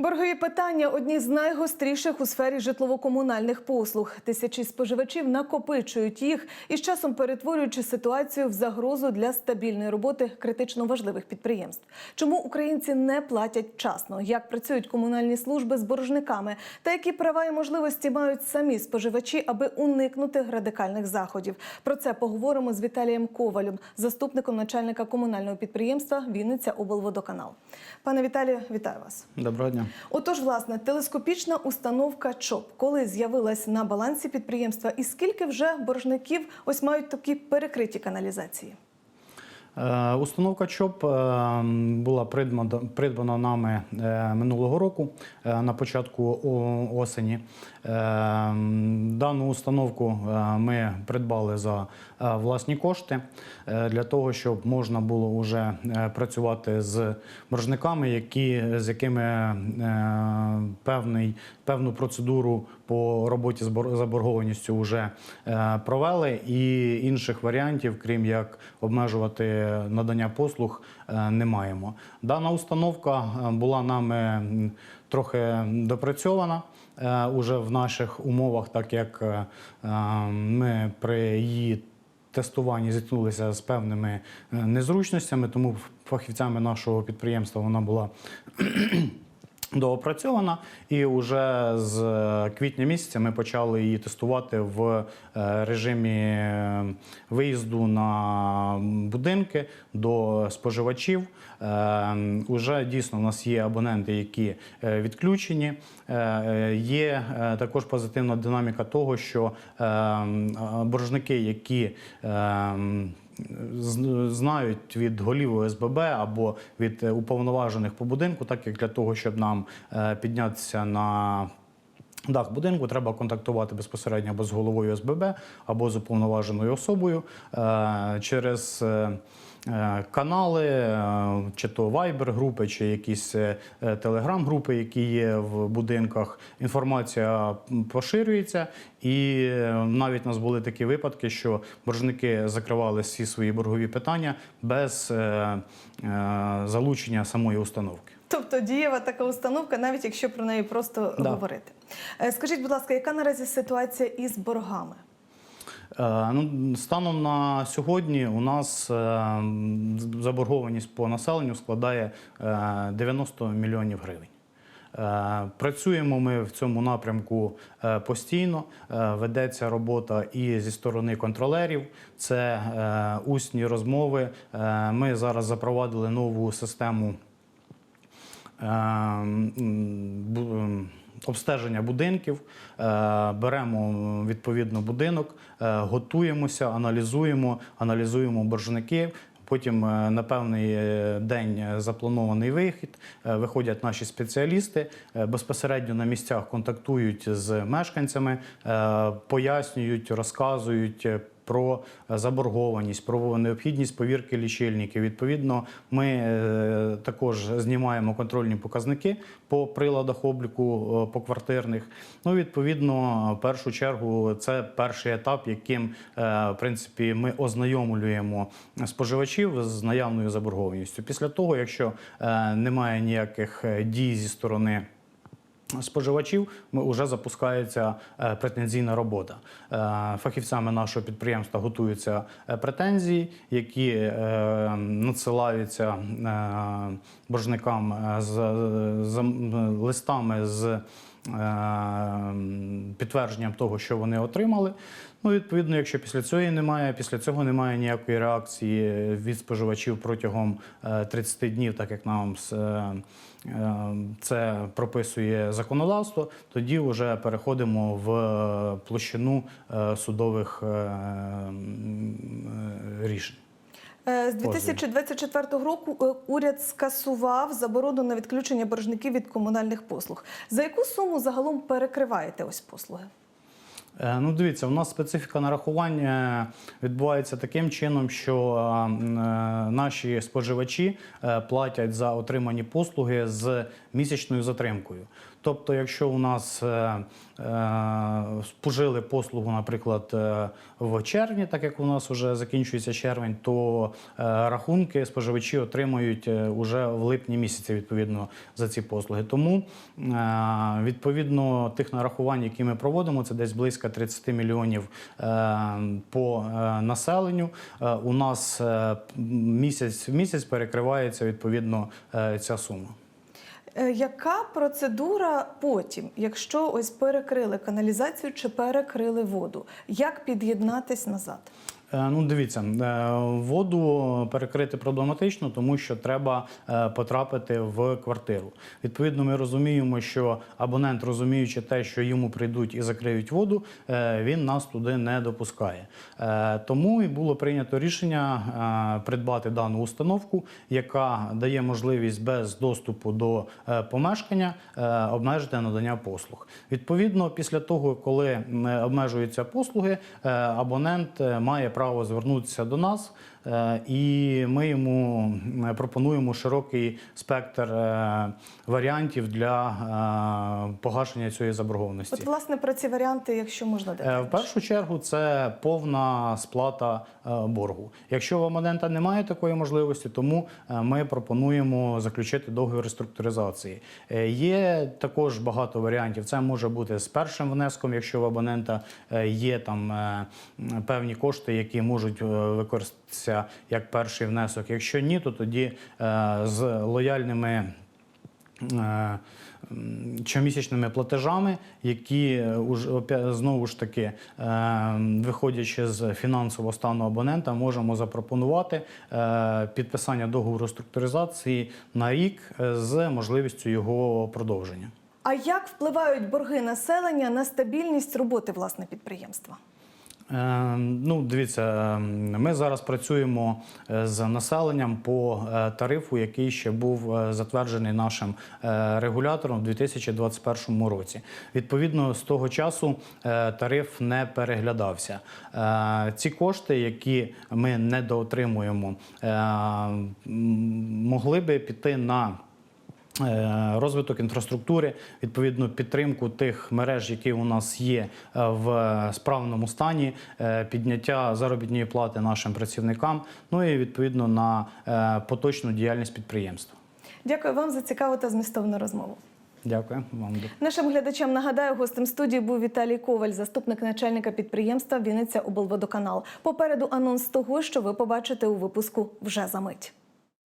Боргові питання одні з найгостріших у сфері житлово-комунальних послуг. Тисячі споживачів накопичують їх і з часом перетворюючи ситуацію в загрозу для стабільної роботи критично важливих підприємств. Чому українці не платять вчасно? Як працюють комунальні служби з боржниками? Та які права і можливості мають самі споживачі, аби уникнути радикальних заходів? Про це поговоримо з Віталієм Ковалем, заступником начальника комунального підприємства Вінниця облводоканал. Пане Віталію, вітаю вас. Доброго дня. Отож, власне, телескопічна установка ЧОП, коли з'явилась на балансі підприємства, і скільки вже боржників ось мають такі перекриті каналізації? Е, Установка ЧОП е, була придбана, нами е, минулого року на початку осені. Дану установку ми придбали за власні кошти для того, щоб можна було вже працювати з боржниками, які, з якими певний, певну процедуру по роботі з бор- заборгованістю вже провели, і інших варіантів, крім як обмежувати надання послуг, е, не маємо. Дана установка е, була нами трохи допрацьована е, уже в наших умовах, так як ми при її тестуванні зіткнулися з певними незручностями, тому фахівцями нашого підприємства вона була доопрацьована, і вже з е, квітня місяця ми почали її тестувати в е, режимі е, виїзду на будинки до споживачів. Уже дійсно у нас є абоненти, які відключені. Є також позитивна динаміка того, що боржники, які знають від голів ОСББ або від е, уповноважених по будинку, так як для того, щоб нам е, піднятися на дах будинку, треба контактувати безпосередньо або з головою ОСББ, або з уповноваженою особою Е, через. е, е, Канали, чи то Viber групи, чи якісь телеграм групи, які є в будинках. Інформація поширюється, і навіть у нас були такі випадки, що боржники закривали всі свої боргові питання без залучення самої установки. Тобто дієва така установка, навіть якщо про неї просто Да. говорити. Е, Скажіть, будь ласка, яка наразі ситуація із боргами? Е, Ну, станом на сьогодні у нас е, заборгованість по населенню складає е, 90 мільйонів гривень. Працюємо ми в цьому напрямку постійно. Ведеться робота і зі сторони контролерів. Це усні розмови. Ми зараз запровадили нову систему обстеження будинків, е, беремо відповідно будинок, е, готуємося, аналізуємо, аналізуємо боржники. Потім е, на певний день запланований вихід. Виходять наші спеціалісти безпосередньо на місцях контактують з мешканцями, пояснюють, розказують. Про заборгованість, про необхідність повірки лічильників. Відповідно, ми е, також знімаємо контрольні показники по приладах обліку е, поквартирних. Ну, відповідно, в першу чергу, це перший етап, яким е, в принципі ми ознайомлюємо споживачів з наявною заборгованістю. Після того, якщо немає ніяких дій зі сторони споживачів ми вже запускається е, претензійна робота. Е, Фахівцями нашого підприємства готуються е, претензії, які надсилаються боржникам з, листами з підтвердженням того, що вони отримали. Ну, відповідно, якщо після цього немає, після цього немає ніякої реакції від споживачів протягом е, 30 днів, так як нам е, е, це прописує законодавство, тоді вже переходимо в е, площину е, судових е, е, рішень. Е, З 2024 року е, уряд скасував заборону на відключення боржників від комунальних послуг. За яку суму загалом перекриваєте ось послуги? Е, Ну, дивіться, у нас специфіка нарахування відбувається таким чином, що наші споживачі платять за отримані послуги з місячною затримкою. Тобто, якщо у нас е, е, спожили послугу, наприклад, е, в червні, так як у нас вже закінчується червень, то рахунки споживачі отримують уже в липні місяці відповідно за ці послуги. Тому відповідно тих нарахувань, які ми проводимо, це десь близько 30 мільйонів по населенню. У нас місяць в місяць перекривається відповідно ця сума. Е, Яка процедура потім, якщо ось перекрили каналізацію чи перекрили воду? Як під'єднатись назад? Е, Ну, дивіться, е, воду перекрити проблематично, тому що треба е, потрапити в квартиру. Відповідно, ми розуміємо, що абонент, розуміючи те, що йому прийдуть і закриють воду, він нас туди не допускає. Тому і було прийнято рішення придбати дану установку, яка дає можливість без доступу до помешкання обмежити надання послуг. Відповідно, після того, коли обмежуються послуги, абонент має право звернутися до нас, і ми йому пропонуємо широкий спектр е, варіантів для е, погашення цієї заборгованості. От, власне, про ці варіанти, якщо можна Е, детальніше. В першу чергу це повна сплата е, боргу. Якщо в абонента немає такої можливості, тому е, ми пропонуємо заключити договір реструктуризації. Е, Є також багато варіантів. Це може бути з першим внеском, якщо в абонента е, є там е, певні кошти, які можуть е, використатися як перший внесок. Якщо ні, то тоді е, з лояльними. е, Щомісячними платежами, які е, знову ж таки, виходячи з фінансового стану абонента, можемо запропонувати підписання договору структуризації на рік з можливістю його продовження. А як впливають борги населення на стабільність роботи власне підприємства? Е, Ну, дивіться, е, ми зараз працюємо е, з населенням по е, тарифу, який ще був е, затверджений нашим регулятором у 2021 році. Відповідно, з того часу тариф не переглядався. Ці кошти, які ми недоотримуємо, могли би піти на розвиток інфраструктури, відповідно підтримку тих мереж, які у нас є е, в справному стані, е, підняття заробітної плати нашим працівникам, ну і відповідно на е, поточну діяльність підприємства. Дякую вам за цікаву та змістовну розмову. Дякую вам. Нашим глядачам нагадаю, гостем студії був Віталій Коваль, заступник начальника підприємства Вінниця облводоканал. Попереду анонс того, що ви побачите у випуску вже за мить.